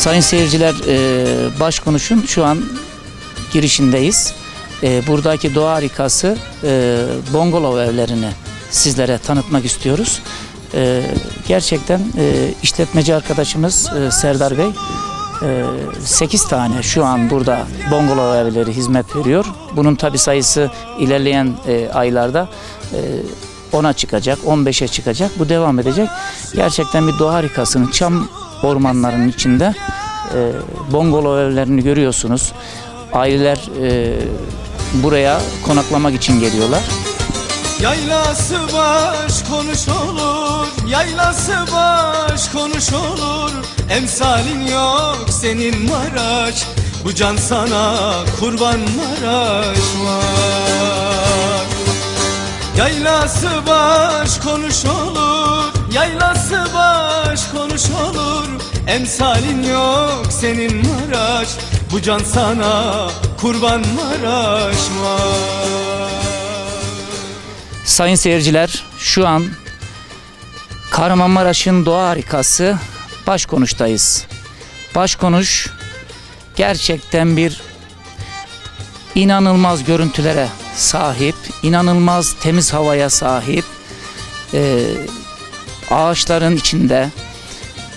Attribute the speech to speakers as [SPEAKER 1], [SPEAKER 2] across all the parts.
[SPEAKER 1] Sayın seyirciler, e, başkonuşun şu an girişindeyiz. E, buradaki doğa harikası e, Bongolov evlerini sizlere tanıtmak istiyoruz. E, gerçekten e, işletmeci arkadaşımız e, Serdar Bey 8 tane şu an burada Bongolov evleri hizmet veriyor. Bunun tabi sayısı ilerleyen e, aylarda e, 10'a çıkacak, 15'e çıkacak. Bu devam edecek. Gerçekten bir doğa harikasının çam ormanlarının içinde e, Bongolov evlerini görüyorsunuz. Aileler e, buraya konaklamak için geliyorlar.
[SPEAKER 2] Yaylası baş konuş olur Yaylası baş konuş olur Emsalin yok senin Maraş Bu can sana kurban Maraş var Yaylası baş konuş olur Yaylası baş konuş olur Emsalin yok senin Maraş Bu can sana kurban Maraş
[SPEAKER 1] Sayın seyirciler şu an Kahramanmaraş'ın doğa harikası Başkonuş'tayız. Başkonuş gerçekten bir inanılmaz görüntülere sahip, inanılmaz temiz havaya sahip. Ee, ağaçların içinde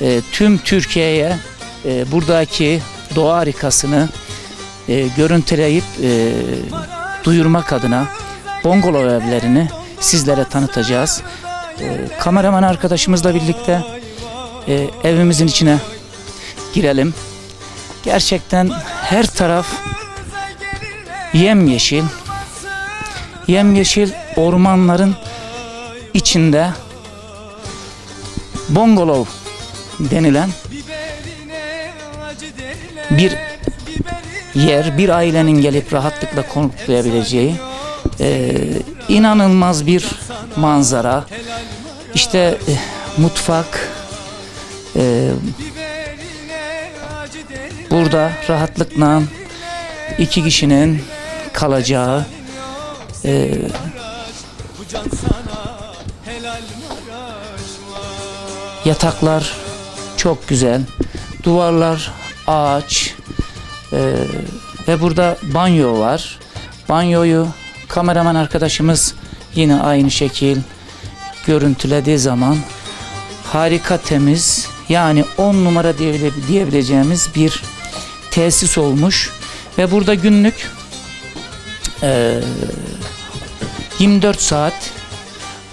[SPEAKER 1] e, tüm Türkiye'ye e, buradaki doğa harikasını e, görüntüleyip e, duyurmak adına Bongolov evlerini sizlere tanıtacağız. E, kameraman arkadaşımızla birlikte e, evimizin içine girelim. Gerçekten her taraf yemyeşil. Yemyeşil ormanların içinde Bongolov denilen bir yer, bir ailenin gelip rahatlıkla konaklayabileceği e, inanılmaz bir manzara. İşte e, mutfak, e, burada rahatlıkla iki kişinin kalacağı e, yataklar çok güzel. Duvarlar ağaç e, ve burada banyo var. Banyoyu kameraman arkadaşımız yine aynı şekil görüntülediği zaman harika temiz yani 10 numara diyebile- diyebileceğimiz bir tesis olmuş ve burada günlük eee, 24 saat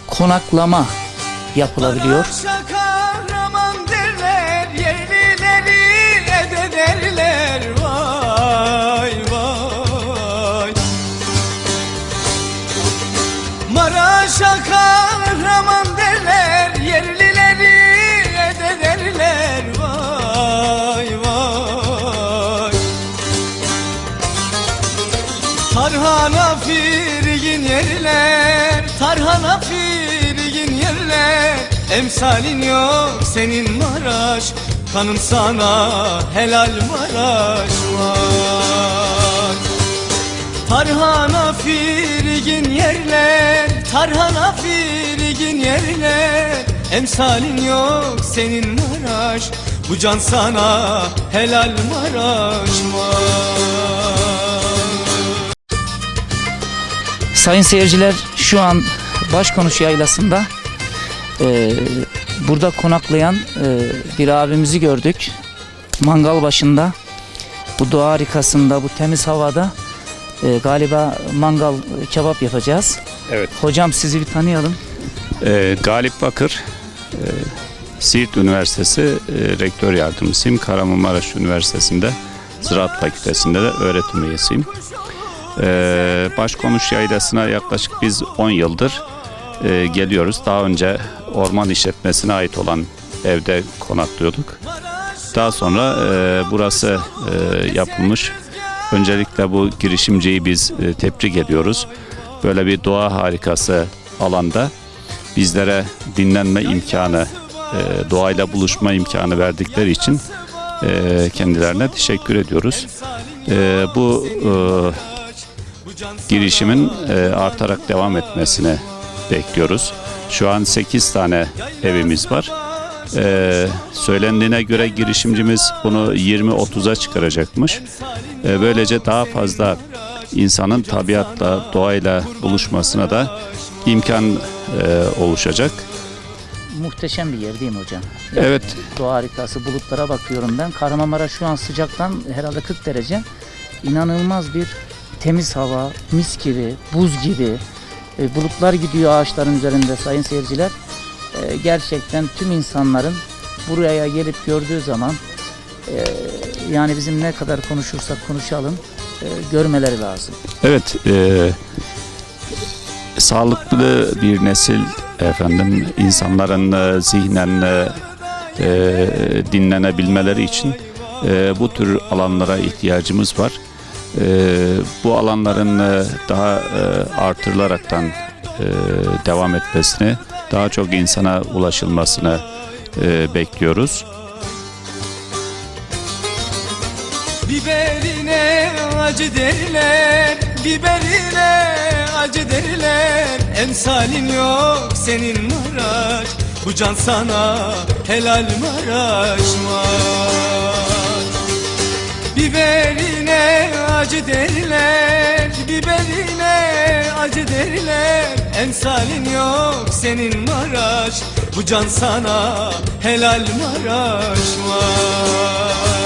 [SPEAKER 1] konaklama yapılabiliyor.
[SPEAKER 2] Emsalin yok senin Maraş Kanım sana helal Maraş var. Tarhana firgin yerler Tarhana firgin yerler Emsalin yok senin Maraş Bu can sana helal Maraş var.
[SPEAKER 1] Sayın seyirciler şu an Başkonuş Yaylası'nda e, burada konaklayan e, bir abimizi gördük. Mangal başında bu doğa harikasında bu temiz havada e, galiba mangal e, kebap yapacağız.
[SPEAKER 3] Evet.
[SPEAKER 1] Hocam sizi bir tanıyalım.
[SPEAKER 3] Ee, Galip Bakır, e, Siirt Üniversitesi e, Rektör Yardımcısıyım. Kahramanmaraş Üniversitesi'nde Ziraat Fakültesi'nde de öğretim üyesiyim. Ee, Başkonuş Yaylası'na yaklaşık biz 10 yıldır e, geliyoruz. Daha önce orman işletmesine ait olan evde konaklıyorduk. Daha sonra e, burası e, yapılmış. Öncelikle bu girişimciyi biz e, tebrik ediyoruz. Böyle bir doğa harikası alanda bizlere dinlenme imkanı, e, doğayla buluşma imkanı verdikleri için e, kendilerine teşekkür ediyoruz. E, bu e, girişimin e, artarak devam etmesini bekliyoruz. Şu an 8 tane evimiz var. Ee, söylendiğine göre girişimcimiz bunu 20-30'a çıkaracakmış. Ee, böylece daha fazla insanın tabiatla, doğayla buluşmasına da imkan e, oluşacak.
[SPEAKER 1] Muhteşem bir yer değil mi hocam?
[SPEAKER 3] Evet.
[SPEAKER 1] Doğa harikası. Bulutlara bakıyorum ben. Kahramanmaraş şu an sıcaktan herhalde 40 derece. İnanılmaz bir temiz hava, mis gibi, buz gibi. E, bulutlar gidiyor ağaçların üzerinde sayın seyirciler. E, gerçekten tüm insanların buraya gelip gördüğü zaman e, yani bizim ne kadar konuşursak konuşalım e, görmeleri lazım.
[SPEAKER 3] Evet, e, sağlıklı bir nesil efendim insanların e, zihnen e, e, dinlenebilmeleri için e, bu tür alanlara ihtiyacımız var. E, bu alanların e, daha e, artırılaraktan e, devam etmesini, daha çok insana ulaşılmasını bekliyoruz.
[SPEAKER 2] Biberine acı derler Biberine acı derler Emsalin yok senin Maraş Bu can sana helal Maraş var acı derler Biberine acı derler. Emsalin yok senin Maraş Bu can sana helal Maraş var